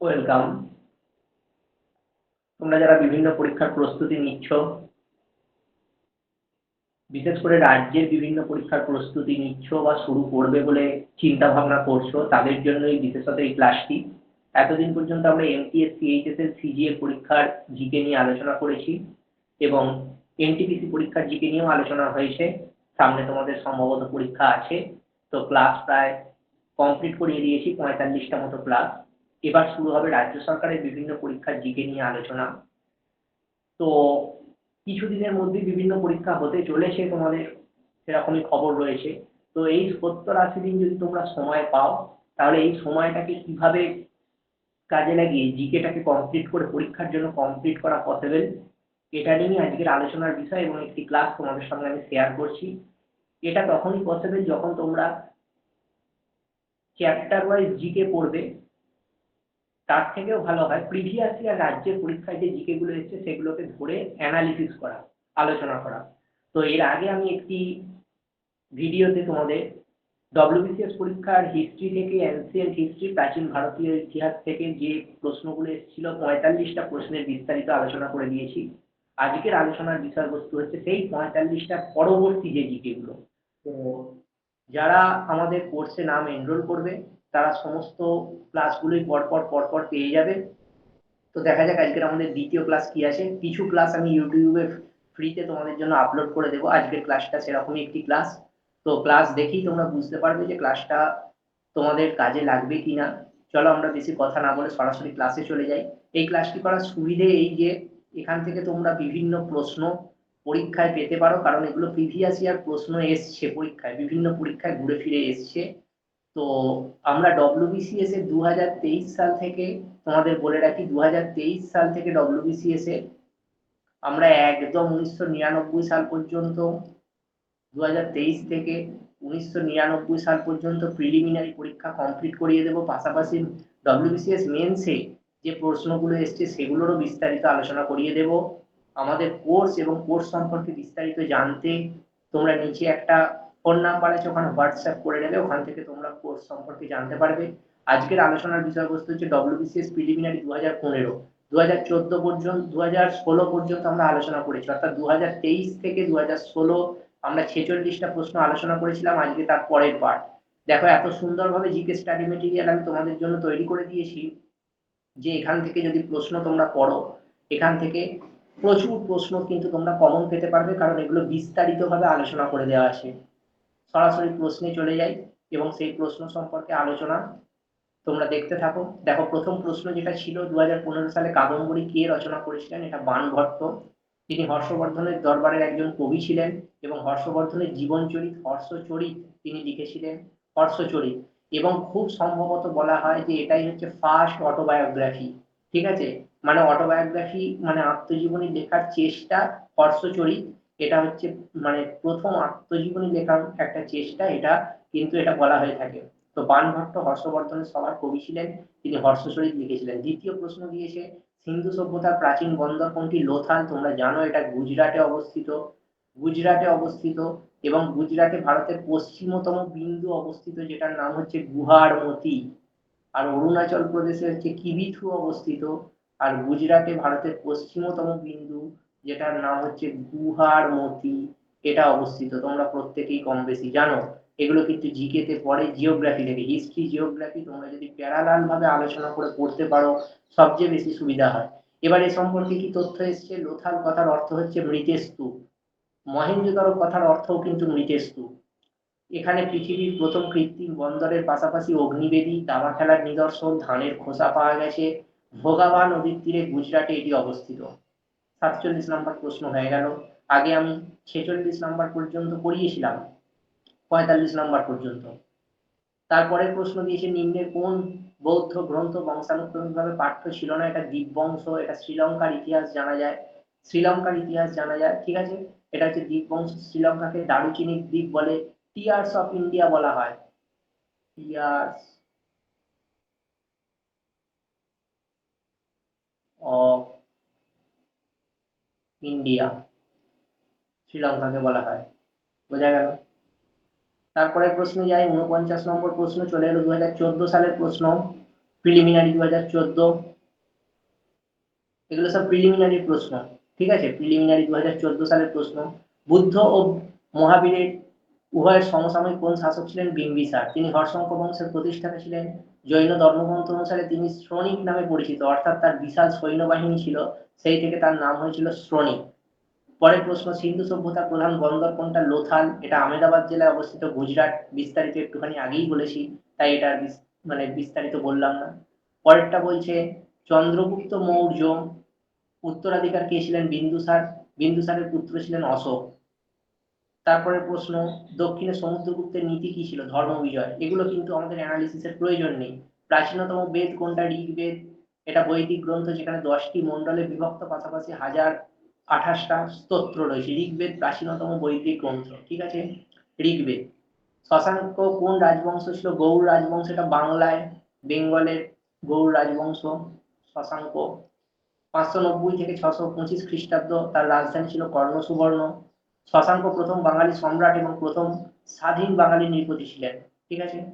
Welcome তোমরা যারা বিভিন্ন পরীক্ষার প্রস্তুতি নিচ্ছ, বিশেষ করে রাজ্যের বিভিন্ন পরীক্ষার প্রস্তুতি নিচ্ছ বা শুরু করবে বলে চিন্তা ভাবনা করছ, তাদের জন্যই বিশেষত এই ক্লাসটি। এতদিন পর্যন্ত আমরা এমটিএস সিএইচএসএল সিজিএ পরীক্ষার জিকে নিয়ে আলোচনা করেছি এবং এনটিপিসি পরীক্ষার জিকে নিয়েও আলোচনা হয়েছে। সামনে তোমাদের সম্ভবত পরীক্ষা আছে। তো ক্লাস প্রায় কমপ্লিট করিয়ে দিয়েছি, পঁয়তাল্লিশটা মতো ক্লাস। এবার শুরু হবে রাজ্য সরকারের বিভিন্ন পরীক্ষার জিকে নিয়ে আলোচনা। তো কিছুদিনের মধ্যে বিভিন্ন পরীক্ষা হতে চলেছে তোমাদের, সেরকমই খবর রয়েছে। তো এই সত্তর আশি দিন যদি তোমরা সময় পাও, তাহলে এই সময়টাকে কীভাবে কাজে লাগিয়ে জিকেটাকে কমপ্লিট করে, পরীক্ষার জন্য কমপ্লিট করা পসিবল এটা নিয়ে আজকের আলোচনার বিষয় এবং একটি ক্লাস তোমাদের সঙ্গে আমি শেয়ার করছি। এটা তখনই পসিবল যখন তোমরা চ্যাপ্টার ওয়াইজ জিকে পড়বে। তার থেকেও ভালো হয়। প্রিভিয়াস ইয়ার রাজ্যের পরীক্ষায় যে জিকে গুলো এসেছে, সেগুলোকে ধরে অ্যানালিসিস করা, আলোচনা করা। তো এর আগে আমি একটি ভিডিওতে তোমাদের ডব্লিউবিসিএস পরীক্ষার হিস্ট্রি থেকে অ্যানসিয়েন্ট হিস্ট্রি প্রাচীন ভারতীয় ইতিহাস থেকে যে প্রশ্নগুলো এসেছিল, পঁয়তাল্লিশটা প্রশ্নের বিস্তারিত আলোচনা করে দিয়েছি। আজকের আলোচনার বিষয়বস্তু হচ্ছে সেই পঁয়তাল্লিশটা পরবর্তী যে জিকেগুলো তো যারা আমাদের কোর্সে নাম এনরোল করবে তারা সমস্ত ক্লাসগুলোই পরপর পরপর পেয়ে যাবে। তো দেখা যাক আজকের আমাদের দ্বিতীয় ক্লাস কি আছে কিছু ক্লাস আমি ইউটিউবে ফ্রিতে তোমাদের জন্য আপলোড করে দেবো। আজকের ক্লাসটা সেরকমই একটি ক্লাস তো ক্লাস দেখেই তোমরা বুঝতে পারবে যে ক্লাসটা তোমাদের কাজে লাগবে কি না চলো আমরা বেশি কথা না বলে সরাসরি ক্লাসে চলে যাই। এই ক্লাসটি করার সুবিধে এই যে এখান থেকে তোমরা বিভিন্ন প্রশ্ন পরীক্ষায় পেতে পারো। কারণ এগুলো প্রিভিয়াস ইয়ার প্রশ্ন এসছে পরীক্ষায়। বিভিন্ন পরীক্ষায় ঘুরে ফিরে এসছে। তো আমরা ডব্লিউবিসিএস এর দু হাজার তেইশ সাল থেকে তোমাদের বলে রাখি দু হাজার তেইশ সাল থেকে ডব্লিউবিসিএস এর আমরা একদম উনিশশো নিরানব্বই সাল পর্যন্ত দু হাজার তেইশ থেকে উনিশশো নিরানব্বই সাল পর্যন্ত প্রিলিমিনারি পরীক্ষা কমপ্লিট করিয়ে দেবো। পাশাপাশি ডব্লিউবিসিএস মেন্সে যে প্রশ্নগুলো এসছে সেগুলোরও বিস্তারিত আলোচনা করিয়ে দেব। আমাদের কোর্স এবং কোর্স সম্পর্কে বিস্তারিত জানতে তোমরা নিচে একটা ফোন নাম্বার আছে, ওখানে হোয়াটসঅ্যাপ করে নেবে, ওখান থেকে তোমরা কোর্স সম্পর্কে জানতে পারবে। আজকের আলোচনার বিষয়বস্তু হচ্ছে ডব্লিউবিসিএস প্রিলিমিনারি দু হাজার পনেরো। দু হাজার চোদ্দ পর্যন্ত দু হাজার ষোলো পর্যন্ত আমরা আলোচনা করেছি, অর্থাৎ দু হাজার তেইশ থেকে দু হাজার ষোলো আমরা ছেচল্লিশটা প্রশ্ন আলোচনা করেছিলাম, আজকে তার পরের পার্ট দেখো, এত সুন্দরভাবে জিকে স্টাডি মেটেরিয়াল আমি তোমাদের জন্য তৈরি করে দিয়েছি, যে এখান থেকে যদি প্রশ্ন তোমরা পড়ো, এখান থেকে প্রচুর প্রশ্ন কিন্তু তোমরা কমন পেতে পারবে, কারণ এগুলো বিস্তারিতভাবে আলোচনা করে দেওয়া আছে। সরাসরি প্রশ্নে চলে যাই এবং সেই প্রশ্ন সম্পর্কে আলোচনা তোমরা দেখতে থাকো। দেখো, প্রথম প্রশ্ন যেটা ছিল দু হাজার পনেরো সালে কাদম্বরী কে রচনা করেছিলেন? এটা বাণভট্ট। তিনি হর্ষবর্ধনের দরবারের একজন কবি ছিলেন এবং হর্ষবর্ধনের জীবনচরিত, হর্ষচরিত তিনি লিখেছিলেন, হর্ষচরিত। এবং খুব সম্ভবত বলা হয় যে এটাই হচ্ছে ফার্স্ট অটোবায়োগ্রাফি ঠিক আছে? মানে অটোবায়োগ্রাফি মানে আত্মজীবনী লেখার চেষ্টা হর্ষচরিত। এটা হচ্ছে মানে প্রথম আত্মজীবনী লেখার একটা চেষ্টা, এটা কিন্তু এটা বলা হয়ে থাকে। তো বাণভট্ট হর্ষবর্ধনের সবার কবি ছিলেন, তিনি হর্ষচরিত লিখেছিলেন। দ্বিতীয় প্রশ্ন দিয়েছে, সিন্ধু সভ্যতার প্রাচীন বন্দর কোনটি লোথাল, তোমরা জানো এটা গুজরাটে অবস্থিত গুজরাটে অবস্থিত এবং গুজরাটে ভারতের পশ্চিমতম বিন্দু অবস্থিত, যেটার নাম হচ্ছে গুহার মতি আর অরুণাচল প্রদেশে হচ্ছে কিবিথু অবস্থিত, আর গুজরাটে ভারতের পশ্চিমতম বিন্দু যেটার নাম হচ্ছে গুহার মতি। এটা অবস্থিত, তোমরা প্রত্যেকেই কম বেশি জানো। এগুলো কিন্তু জিকেতে পড়ে জিওগ্রাফি থেকে। হিস্ট্রি জিওগ্রাফি তোমরা যদি প্যারালাল ভাবে আলোচনা করে পড়তে পারো, সবচেয়ে বেশি সুবিধা হয়। এবার এ সম্পর্কে কি তথ্য এসছে? লোথাল কথার অর্থ হচ্ছে মৃতের স্তূপ। কথার অর্থও কিন্তু মৃতের স্তূপ। এখানে পৃথিবীর প্রথম কৃত্রিম বন্দরের পাশাপাশি অগ্নিবেদী, দাবা খেলার নিদর্শন, ধানের খোসা পাওয়া গেছে। ভোগাবা নদীর তীরে গুজরাটে এটি অবস্থিত। সাতচল্লিশ নাম্বার প্রশ্ন হয়ে গেল। আগে আমি ছেচল্লিশ নাম্বার পর্যন্ত পড়িয়েছিলাম, পঁয়তাল্লিশ নাম্বার পর্যন্ত। তারপরের প্রশ্ন দিয়েছে নিম্নের কোন বৌদ্ধ গ্রন্থ বংশানুক্রমিকভাবে পাঠ্য ছিল না? এটা দ্বীপবংশ এটা শ্রীলঙ্কার ইতিহাস জানা যায়। শ্রীলঙ্কার ইতিহাস জানা যায়, ঠিক আছে? এটা হচ্ছে দ্বীপবংশ শ্রীলঙ্কাকে দারুচিনির দ্বীপ বলে টিয়ার্স অফ ইন্ডিয়া বলা হয়। টিয়ার্স অফ ইন্ডিয়া, শ্রীলঙ্কাকে বলা হয়। বোঝা গেল? তারপরে প্রশ্ন যাই উনপঞ্চাশ নম্বর প্রশ্ন চলে এলো দু হাজার চোদ্দ সালের প্রশ্ন প্রিলিমিনারি দু হাজার চোদ্দ। এগুলো সব প্রিলিমিনারি প্রশ্ন, ঠিক আছে? প্রিলিমিনারি দু হাজার চোদ্দ সালের প্রশ্ন। বুদ্ধ ও মহাবীরের উভয়ের সমসাময়িক কোন শাসক ছিলেন? বিম্বিসার। তিনি হর্ষঙ্ক বংশের প্রতিষ্ঠাতা ছিলেন। জৈন ধর্মগ্রন্থ অনুসারে তিনি শ্রণিক নামে পরিচিত, অর্থাৎ তার বিশাল সৈন্যবাহিনী ছিল, সেই থেকে তার নাম হয়েছিল শ্রনিক পরের প্রশ্ন, সিন্ধু সভ্যতার প্রধান বন্দর কোনটা? লোথাল। এটা আহমেদাবাদ জেলায় অবস্থিত গুজরাট, বিস্তারিত একটুখানি আগেই বলেছি, তাই এটা মানে বিস্তারিত বললাম না। পরেরটা বলছে, চন্দ্রগুপ্ত মৌর্য উত্তরাধিকার কে ছিলেন? বিন্দুসার। বিন্দুসারের পুত্র ছিলেন অশোক। তারপরে প্রশ্ন দক্ষিণে সমুদ্রগুপ্তের নীতি কি ছিল? ধর্ম বিজয়। এগুলো কিন্তু আমাদের অ্যানালিসিসের প্রয়োজন নেই। প্রাচীনতম বেদ কোনটা? ঋগ্বেদ। এটা বৈদিক গ্রন্থ যেখানে দশটি মণ্ডলে বিভক্ত পাশাপাশি হাজার আঠাশটা স্তোত্র রয়েছে। ঋগ্বেদ প্রাচীনতম বৈদিক গ্রন্থ। ঠিক আছে? ঋগ্বেদ। শশাঙ্ক কোন রাজবংশ ছিল? গৌড় রাজবংশ। এটা বাংলায়, বেঙ্গলের গৌড় রাজবংশ, শশাঙ্ক। পাঁচশো নব্বই থেকে ছশো পঁচিশ খ্রিস্টাব্দ তার রাজধানী ছিল কর্ণ সুবর্ণ শশাঙ্ক প্রথম বাঙালি সম্রাট এবং প্রথম স্বাধীন বাঙালি নৃপতি ছিলেন, ঠিক আছে?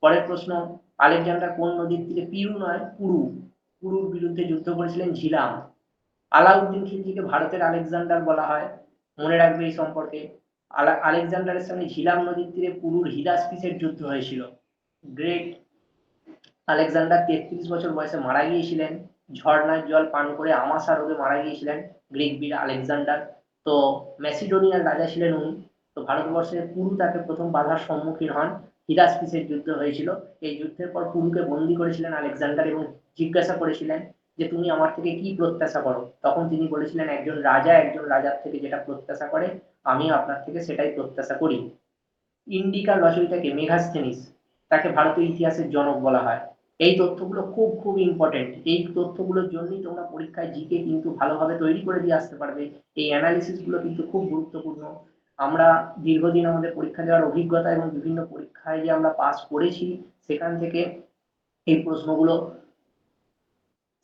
পরের প্রশ্ন, আলেকজান্ডার কোন নদীর তীরে পিরু নয়, পুরু? পুরুর বিরুদ্ধে যুদ্ধ করেছিলেন ঝিলাম। আলাউদ্দিন খিলজিকে ভারতের আলেকজান্ডার বলা হয়, মনে রাখবে এই সম্পর্কে। আলা- আলেকজান্ডারের সঙ্গে ঝিলাম নদীর তীরে পুরুর হিদাসপিসের যুদ্ধ হয়েছিল? গ্রেট আলেকজান্ডার তেত্রিশ বছর বয়সে মারা গিয়েছিলেন ঝর্ণার জল পান করে আমাশা রোগে মারা গিয়েছিলেন গ্রিক বীর আলেকজান্ডার। তো ম্যাসিডোনিয়ার রাজা ছিলেন উনি। তো ভারতবর্ষের পুরু তাকে প্রথম বাধার সম্মুখীন হন। হিদাসপিসের যুদ্ধ হয়েছিল? এই যুদ্ধের পর পুরুকে বন্দি করেছিলেন আলেকজান্ডার এবং জিজ্ঞাসা করেছিলেন যে, তুমি আমার থেকে কি প্রত্যাশা করো? তখন তিনি বলেছিলেন, একজন রাজা একজন রাজার থেকে যেটা প্রত্যাশা করে, আমি আপনার থেকে সেটাই প্রত্যাশা করি। ইন্ডিকার রচয়িতাকে মেঘাস্থেনিস, তাকে ভারতীয় ইতিহাসের জনক বলা হয়। এই তথ্যগুলো খুব খুব ইম্পর্টেন্ট এই তথ্যগুলোর জন্যই তোমরা পরীক্ষায় জিকে কিন্তু ভালোভাবে তৈরি করে দিয়ে আসতে পারবে। এই অ্যানালিসিসগুলো কিন্তু খুব গুরুত্বপূর্ণ। আমরা দীর্ঘদিন আমাদের পরীক্ষা দেওয়ার অভিজ্ঞতা এবং বিভিন্ন পরীক্ষায় যে আমরা পাস করেছি, সেখান থেকে এই প্রশ্নগুলো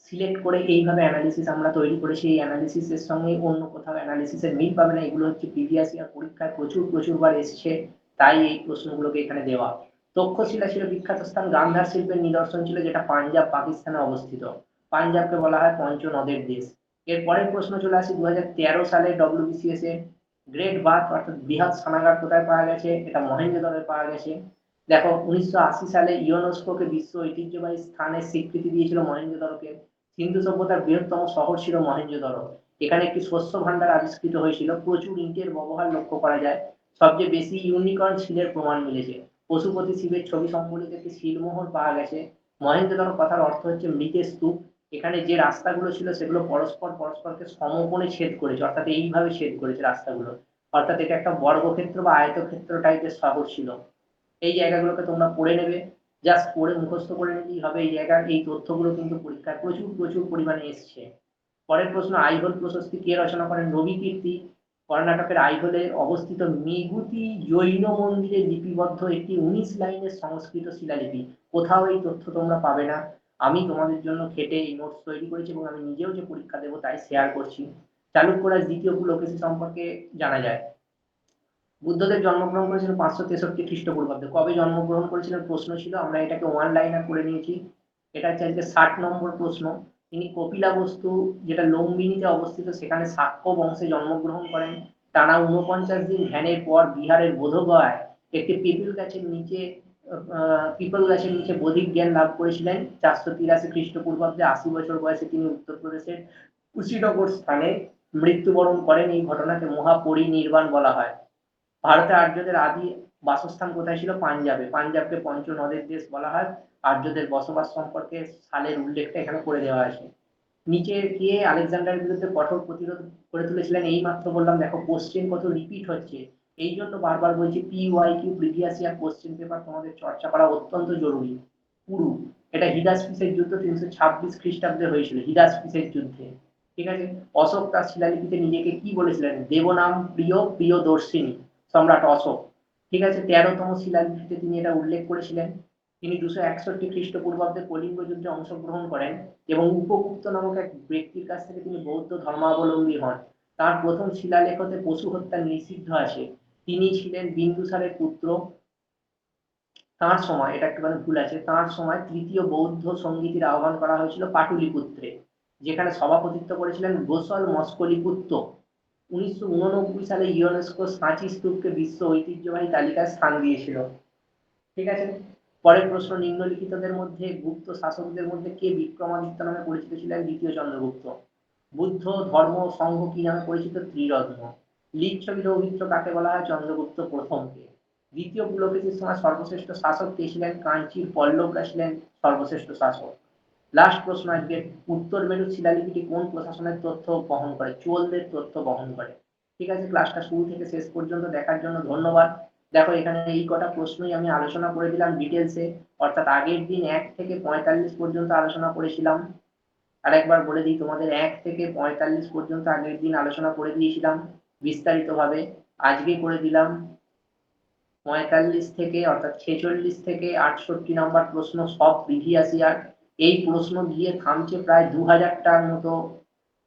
সিলেক্ট করে এইভাবে অ্যানালিসিস আমরা তৈরি করেছি। এই অ্যানালিসিসের সঙ্গে অন্য কোথাও অ্যানালিসিসের মিল পাবে না। এগুলো হচ্ছে প্রিভিয়াস ইয়ার পরীক্ষায় প্রচুর, প্রচুরবার এসছে। তাই এই প্রশ্নগুলোকে এখানে দেওয়া। তক্ষশিলা ছিল বিখ্যাত স্থান, গান্ধার শিল্পের নিদর্শন ছিল যেটা পাঞ্জাব, পাকিস্তানে অবস্থিত। পাঞ্জাবকে বলা হয় পঞ্চ নদের দেশ। এর পরের প্রশ্ন চলে আসি দু হাজার তেরো সালে ডব্লিউবিসিএস এ গ্রেট বাথ অর্থাৎ বৃহৎ স্নানাগার কোথায় পাওয়া গেছে? এটা মহেঞ্জোদরে পাওয়া গেছে। দেখো, উনিশশো আশি সালে ইউনেস্কোকে বিশ্ব ঐতিহ্যবাহী স্থানের স্বীকৃতি দিয়েছিল মহেঞ্জোদরোকে সিন্ধু সভ্যতার বৃহত্তম শহর ছিল মহেঞ্জোদরো এখানে একটি শস্য ভাণ্ডার আবিষ্কৃত হয়েছিল। প্রচুর ইটের ব্যবহার লক্ষ্য করা যায়। সবচেয়ে বেশি ইউনিকর্ন শিলের প্রমাণ মিলেছে। পশুপতি শিবের ছবি সম্বলিত একটি শিলমোহর পাওয়া গেছে। মহেন্দ্রধর কথার অর্থ হচ্ছে মৃতের স্তূপ। এখানে যে রাস্তাগুলো ছিল সেগুলো পরস্পর পরস্পরকে সমকোণে ছেদ করেছে, অর্থাৎ এইভাবে ছেদ করেছে রাস্তাগুলো। অর্থাৎ এটা একটা বর্গক্ষেত্র বা আয়তক্ষেত্র টাইপের শহর ছিল। এই জায়গাগুলোকে তোমরা পড়ে নেবে। জাস্ট পড়ে মুখস্থ করে নিলেই হবে এই জায়গার। এই তথ্যগুলো কিন্তু পরীক্ষায় প্রচুর প্রচুর পরিমাণে এসছে। পরের প্রশ্ন, আইহোল প্রশস্তি কে রচনা করেন? রবি কীর্তি। কর্ণাটকের আইহোলে অবস্থিত মেগুতি জৈন মন্দিরে লিপিবদ্ধ একটি উনিশ লাইনের সংস্কৃত শিলালিপি। কোথাও এই তথ্য তোমরা পাবে না। আমি তোমাদের জন্য খেটে এই নোটস তৈরি করেছি এবং আমি নিজেও যে পরীক্ষা দেবো তাই শেয়ার করছি। চালুক্যরাজ দ্বিতীয় পুলকেশী সম্পর্কে জানা যায়। বুদ্ধদেব জন্মগ্রহণ করেছিলেন পাঁচশো তেষট্টি খ্রিস্টপূর্বাব্দে। কবে জন্মগ্রহণ করেছিলেন প্রশ্ন ছিল। আমরা এটাকে ওয়ান লাইনার করে নিয়েছি। এটা হচ্ছে আজকে ষাট নম্বর প্রশ্ন। তিনি কপিলাবস্তু যেটা লুম্বিনীতে অবস্থিত, সেখানে শাক্য বংশে জন্মগ্রহণ করেন। টানা উনপঞ্চাশ দিন ধ্যানের পর বিহারের বোধগয়ায় একটি পিপল গাছের নিচে পিপল গাছের নিচে বধিক জ্ঞান লাভ করেছিলেন। চারশো তিরাশি খ্রিস্টপূর্বাব্দে আশি বছর বয়সে তিনি উত্তরপ্রদেশের কুশিনগর স্থানে মৃত্যুবরণ করেন। এই ঘটনাকে মহাপরিনির্বাণ বলা হয়। ভারতে আর্যদের আদি বাসস্থান কোথায় ছিল? পাঞ্জাবে। পাঞ্জাবকে পঞ্চ নদের দেশ বলা হয়। আর্যদের বসবাস সম্পর্কে সালের উল্লেখটা এখানে করে দেওয়া আছে। নিচে কে আলেকজান্ডারের বিরুদ্ধে কঠোর প্রতিরোধ করে তুলেছিলেন। এই মাত্র বললাম, দেখো কোশ্চেন কত রিপিট হচ্ছে। এই জন্য বারবার বলছি P Y Q previous year question paper তোমাদের চর্চা করা অত্যন্ত জরুরি। পুরু, এটা হিদাসপিসের যুদ্ধ তিনশো ছাব্বিশ খ্রিস্টাব্দে হয়েছিল হিদাসপিসের যুদ্ধে। ঠিক আছে? অশোক তার শিলালিপিতে নিজেকে কি বলেছিলেন? দেবনাম প্রিয় প্রিয় দর্শিনী সম্রাট অশোক। ঠিক আছে, তেরোতম শিলালিপিতে তিনি এটা উল্লেখ করেছিলেন। তিনি দুশো একষট্টি খ্রিস্টপূর্বাব্দে কলিঙ্গ যুদ্ধে অংশগ্রহণ করেন এবং উপগুপ্ত নামক এক ব্যক্তির কাছ থেকে তিনি বৌদ্ধ ধর্মাবলম্বী হন। তার প্রথম শিলালেখতে পশু হত্যা নিষিদ্ধ আছে। তিনি ছিলেন বিন্দুসারের পুত্র। তাঁর সময়, এটা একটুখানি ভুল আছে, তাঁর সময় তৃতীয় বৌদ্ধ সঙ্গীতের আহ্বান করা হয়েছিল পাটুলিপুত্রে, যেখানে সভাপতিত্ব করেছিলেন গোসল মস্কলিপুত্র। উনিশশো উননব্বই সালে ইউনেস্কো সাঁচি স্তূপকে বিশ্ব ঐতিহ্যবাহী তালিকায় স্থান দিয়েছিল। ঠিক আছে? পরের প্রশ্ন, নিম্নলিখিতদের মধ্যে গুপ্ত শাসকদের মধ্যে কে বিক্রমাদিত্য নামে পরিচিত ছিলেন দ্বিতীয় চন্দ্রগুপ্ত? বুদ্ধ, ধর্ম, সংঘ কি নামে পরিচিত? ত্রিরত্ন। লিচ্ছবি রৌহিত্র কাকে বলা হয়? চন্দ্রগুপ্ত প্রথমকে। দ্বিতীয় পুলকেশীর সময় সর্বশ্রেষ্ঠ শাসক কে ছিলেন? কাঞ্চির পল্লবরা ছিলেন সর্বশ্রেষ্ঠ শাসক। লাস্ট প্রশ্ন আজকে উত্তর মেরু শিলালিপিটি কোন প্রশাসনের তথ্য বহন করে? চোলদের তথ্য বহন করে। ঠিক আছে, ক্লাসটা শুরু থেকে শেষ পর্যন্ত দেখার জন্য ধন্যবাদ। দেখো, এখানে এই কটা প্রশ্নই আমি আলোচনা করে দিলাম ডিটেলসে অর্থাৎ আগের দিন এক থেকে পঁয়তাল্লিশ পর্যন্ত আলোচনা করেছিলাম। আরেকবার বলে দিই, তোমাদের এক থেকে পঁয়তাল্লিশ পর্যন্ত আগের দিন আলোচনা করে দিয়েছিলাম বিস্তারিতভাবে। আজকে করে দিলাম পঁয়তাল্লিশ থেকে, অর্থাৎ ছেচল্লিশ থেকে আটষট্টি নম্বর প্রশ্ন সব প্রিভিয়াস ইয়ার এই প্রশ্ন দিয়ে থামছে প্রায় দু হাজারটার মতো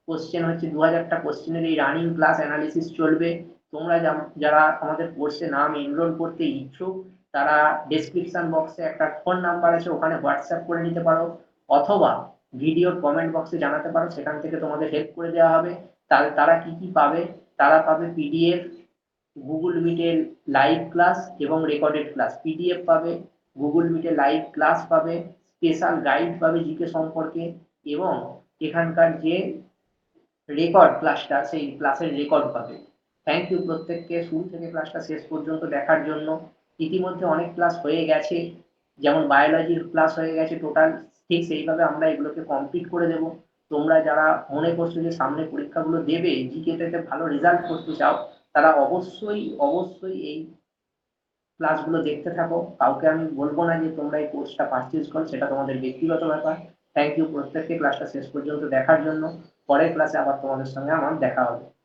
কোশ্চেন হচ্ছে দু হাজারটা কোশ্চেনের এই রানিং ক্লাস অ্যানালিসিস চলবে। তোমরা যারা আমাদের কোর্সে নাম এনরোল করতে ইচ্ছুক, তারা ডেসক্রিপশন বক্সে একটা ফোন নাম্বার আছে, ওখানে হোয়াটসঅ্যাপ করে নিতে পারো, অথবা ভিডিওর কমেন্ট বক্সে জানাতে পারো, সেখান থেকে তোমাদের হেল্প করে দেওয়া হবে। তাহলে তারা কি কি পাবে? তারা পাবে পিডিএফ গুগল মিটের লাইভ ক্লাস এবং রেকর্ডেড ক্লাস পিডিএফ পাবে গুগল মিটে লাইভ ক্লাস পাবে স্পেশাল গাইড পাবে জিকে সম্পর্কে এবং এখানকার যে রেকর্ড ক্লাসটা সেই ক্লাসের রেকর্ড পাবে। থ্যাংক ইউ প্রত্যেককে। শুরু থেকে ক্লাসটা শেষ পর্যন্ত দেখার জন্য। ইতিমধ্যে অনেক ক্লাস হয়ে গেছে। যেমন বায়োলজির ক্লাস হয়ে গেছে টোটাল, ঠিক সেইভাবে আমরা এগুলোকে কমপ্লিট করে দেব। তোমরা যারা মনে করছ যে সামনে পরীক্ষাগুলো দেবে, জিকেতে ভালো রেজাল্ট করতে চাও, তারা অবশ্যই অবশ্যই এই ক্লাসগুলো দেখতে থাকো। কাউকে আমি বলব না যে তোমরা এই কোর্সটা পারচেজ করো, সেটা তোমাদের ব্যক্তিগত ব্যাপার। থ্যাংক ইউ প্রত্যেককে ক্লাসটা শেষ পর্যন্ত দেখার জন্য। পরের ক্লাসে আবার তোমাদের সঙ্গে আমার দেখা হবে।